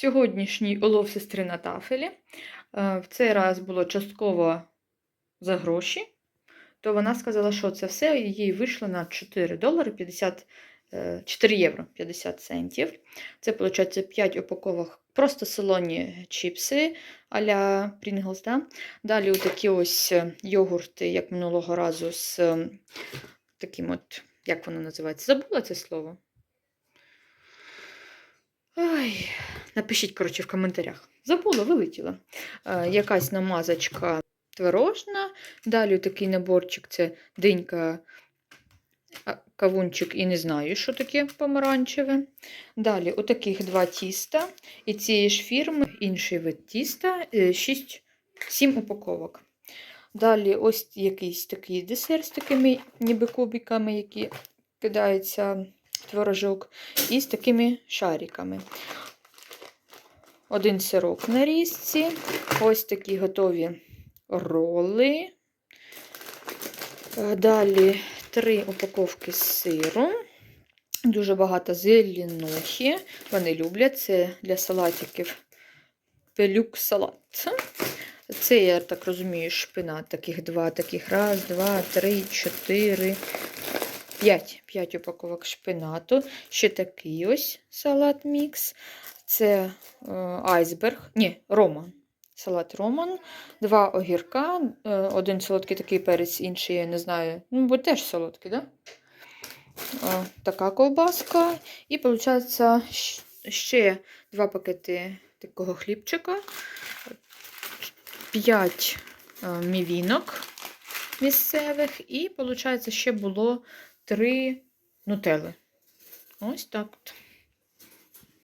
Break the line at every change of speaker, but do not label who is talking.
Сьогоднішній улов сестри на тафелі. Е, В цей раз було частково за гроші, то вона сказала, що це все їй вийшло на 4 долари 50, е, 4 євро 50 центів. Це, виходить, 5 упаковок просто солоні чіпси а-ля Pringles. Да? Далі такі ось е, йогурти, як минулого разу, з е, таким от, як воно називається? Забула це слово? Ой, напишіть, коротше, в коментарях. Забула, вилетіла. Е, якась намазочка творожна. Далі такий наборчик це динька, кавунчик і не знаю, що таке помаранчеве. Далі отаких два тіста. І цієї ж фірми інший вид тіста 6, 7 упаковок. Далі ось якийсь такий десерт з такими ніби кубиками, які кидається творожок, і з такими шариками. Один сирок на різці, ось такі готові роли. Е, Далі три упаковки сиру. Дуже багато зеленухи. Вони люблять це для салатиків. Пелюк салат. Це, я так розумію, шпинат. Таких два, таких раз, два, три, чотири, п'ять. П'ять упаковок шпинату. Ще такий ось салат мікс. Це е, айсберг. Ні, роман. Салат роман. Два огірка. Е, один солодкий такий перець, інший, я не знаю. Ну, бо теж солодкий. Да? О, така ковбаска. І, виходить, ще два пакети такого хлібчика. 5 мівінок місцевих. І, виходить, ще було 3 нутели. Ось так. от.